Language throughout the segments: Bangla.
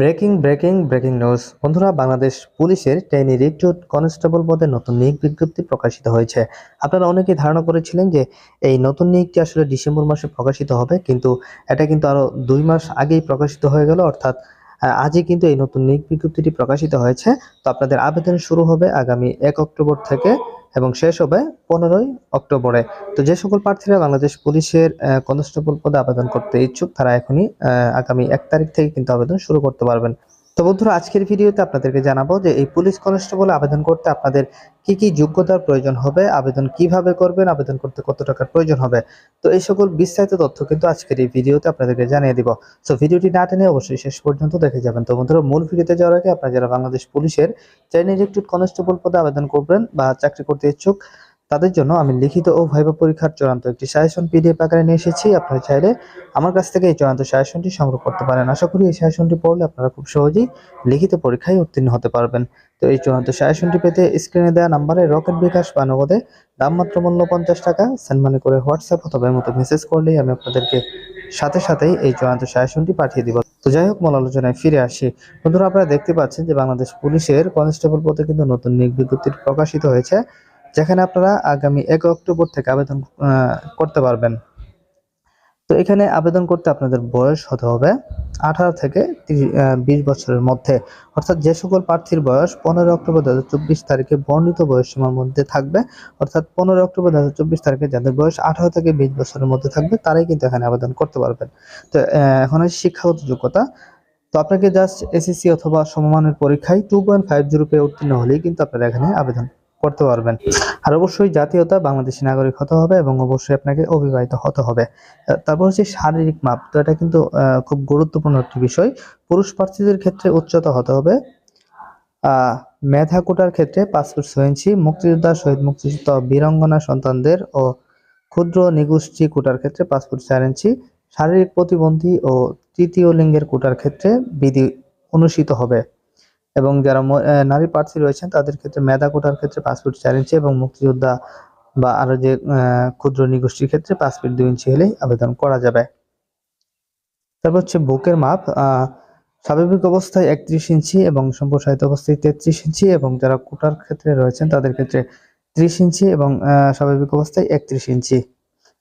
Breaking breaking breaking news. বন্ধুরা, বাংলাদেশ পুলিশের ট্রেনি রিক্রুট কনস্টেবল পদে নতুন নিয়োগ বিজ্ঞপ্তি প্রকাশিত হয়েছে। আপনারা অনেকেই ধারণা করেছিলেন যে এই নতুন নিয়োগটি আসলে ডিসেম্বর মাসে প্রকাশিত হবে, কিন্তু এটা কিন্তু আরও দুই মাস আগেই প্রকাশিত হয়ে গেল, অর্থাৎ আজই কিন্তু এই নতুন নিয়োগ বিজ্ঞপ্তিটি প্রকাশিত হয়েছে। তো আপনাদের আবেদন শুরু হবে আগামী এক অক্টোবর থেকে। এবং শেষ হবে পনেরোই অক্টোবরে। তো যে সকল প্রার্থীরা বাংলাদেশ পুলিশের কনস্টেবল পদে আবেদন করতে ইচ্ছুক, তারা এখনই আগামী এক তারিখ থেকে কিন্তু আবেদন শুরু করতে পারবেন। তো বন্ধুরা, আজকের ভিডিওতে আপনাদেরকে জানাব যে এই পুলিশ কনস্টেবল আবেদন করতে আপনাদের কি কি যোগ্যতার প্রয়োজন হবে, আবেদন কীভাবে করবেন, আবেদন করতে কত টাকার প্রয়োজন হবে। তো এই সকল বিস্তারিত তথ্য কিন্তু আজকের এই ভিডিওতে আপনাদেরকে জানিয়ে দিব। সো ভিডিওটি না টেনে অবশ্যই শেষ পর্যন্ত দেখে যাবেন। তো বন্ধুরা, মূল ভিডিওতে যাওয়ার আগে আপনারা যারা বাংলাদেশ পুলিশের ট্রেনিং রিক্রুট কনস্টেবল পদে আবেদন করবেন বা চাকরি করতে ইচ্ছুক তাদের জন্য আমি লিখিত ও ভাইবা পরীক্ষার চূড়ান্ত একটি সাজেশন পিডিএফ আকারে নিয়ে এসেছি। আপনারা চাইলে আমার কাছ থেকে এই চূড়ান্ত সাজেশনটি সংগ্রহ করতে পারেন। আশা করি এই সাজেশনটি পড়লে আপনারা খুব সহজেই লিখিত পরীক্ষায় উত্তীর্ণ হতে পারবেন। তো এই চূড়ান্ত সাজেশনটি পেতে স্ক্রিনে দেওয়া নাম্বারে রকেট বিকাশ বা নগদে দামমাত্র মূল্য পঞ্চাশ টাকা সেন্ড মানি করে হোয়াটসঅ্যাপ অথবা মতো মেসেজ করলেই আমি আপনাদেরকে সাথে সাথেই এই চূড়ান্ত সাজেশনটি পাঠিয়ে দিব। তো যাই হোক, মূল আলোচনায় ফিরে আসি। বন্ধুরা, আপনারা দেখতে পাচ্ছেন যে বাংলাদেশ পুলিশের কনস্টেবল পদে কিন্তু নতুন নিয়োগ বিজ্ঞপ্তি প্রকাশিত হয়েছে। যেখানে আপনারা আগামী এক অক্টোবর থেকে আবেদন করতে পারবেন। তো এখানে আবেদন করতে আপনাদের বয়স হতে হবে আঠারো থেকে বিশ বছরের মধ্যে। অর্থাৎ যে সকল প্রার্থীর বয়স পনেরো অক্টোবর দু হাজার চব্বিশ তারিখে বর্ণিত বয়স সীমার মধ্যে থাকবে। অর্থাৎ পনেরো অক্টোবর দু হাজার চব্বিশ তারিখে যাদের বয়স আঠারো থেকে বিশ বছরের মধ্যে থাকবে, তারাই কিন্তু এখানে আবেদন করতে পারবেন। তো এখন শিক্ষাগত যোগ্যতা। তো আপনাকে জাস্ট এসএসসি অথবা সমমানের পরীক্ষায় টু পয়েন্ট ফাইভ জিরো পেয়ে উত্তীর্ণ হলেই কিন্তু আপনারা এখানে আবেদন করতে পারবেন। আর অবশ্যই জাতীয়তা বাংলাদেশি নাগরিক হতে হবে এবং অবশ্যই আপনাকে অবিবাহিত হতে হবে। তারপর হচ্ছে শারীরিক মাপ। তো এটা কিন্তু খুব গুরুত্বপূর্ণ একটি বিষয়। পুরুষ প্রার্থীদের ক্ষেত্রে উচ্চতা হতে হবে। মেধা কোটার ক্ষেত্রে ফুট ছয় ইঞ্চি। মুক্তিযোদ্ধা, শহীদ মুক্তিযোদ্ধা, বীরাঙ্গনা সন্তানদের ও ক্ষুদ্র নিগোষ্ঠী কোটার ক্ষেত্রে ফুট চার ইঞ্চি। শারীরিক প্রতিবন্ধী ও তৃতীয় লিঙ্গের কোটার ক্ষেত্রে বিধি অনুষ্ঠিত হবে। এবং যারা নারী প্রার্থী রয়েছেন, তাদের ক্ষেত্রে মেধা কোটার ক্ষেত্রে পাঁচ চার ইঞ্চি এবং মুক্তিযোদ্ধা বা আরও যে ক্ষুদ্র নিগোষ্ঠীর ক্ষেত্রে পাঁচ ফিট দুই ইঞ্চি হলেই আবেদন করা যাবে। তারপর হচ্ছে বুকের মাপ স্বাভাবিক অবস্থায় একত্রিশ ইঞ্চি এবং সম্প্রসারিত অবস্থায় তেত্রিশ ইঞ্চি এবং যারা কোটার ক্ষেত্রে রয়েছেন, তাদের ক্ষেত্রে ত্রিশ ইঞ্চি এবং স্বাভাবিক অবস্থায় একত্রিশ ইঞ্চি।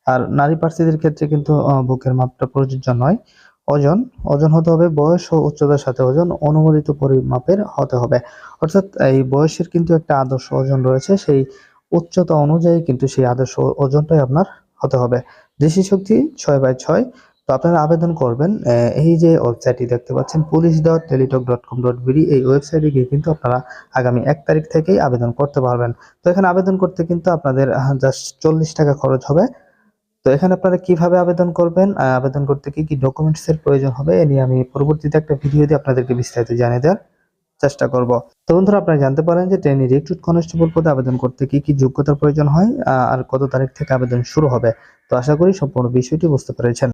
আর নারী প্রার্থীদের ক্ষেত্রে কিন্তু বুকের মাপটা প্রযোজ্য নয়। ওজন ওজন হতে হবে বয়স ও উচ্চতার সাথে ওজন, অনুমোদিত পরিমাপের হতে হবে। অর্থাৎ এই বয়সের কিন্তু একটা আদর্শ ওজন রয়েছে, সেই উচ্চতা অনুযায়ী কিন্তু সেই আদর্শ ওজনটাই আপনার হতে হবে। দৃষ্টি শক্তি ছয় বাই ছয়, তো আপনারা আবেদন করবেন এই যে ওয়েবসাইটটি দেখতে পাচ্ছেন, police dot Teletalk dot com dot BD, এই ওয়েবসাইটে গিয়ে কিন্তু আপনারা আগামী এক তারিখ থেকেই আবেদন করতে পারবেন। তো এখানে আবেদন করতে কিন্তু আপনাদের জাস্ট চল্লিশ টাকা খরচ হবে। তো এখানে আপনারা কীভাবে আবেদন করবেন? আবেদন করতে কি কি ডকুমেন্টস এর প্রয়োজন হবে? এ নিয়ে আমি পরবর্তীতে একটা ভিডিও দিয়ে আপনাদেরকে বিস্তারিত জানিয়ে দেওয়ার চেষ্টা করব। তো বন্ধুরা, আপনারা জানতে পারেন যে ট্রেনি রিক্রুট কনস্টেবল পদে আবেদন করতে কি কি যোগ্যতার প্রয়োজন হয় আর কত তারিখ থেকে আবেদন শুরু হবে। তো আশা করি সম্পূর্ণ বিষয়টি বুঝতে পেরেছেন।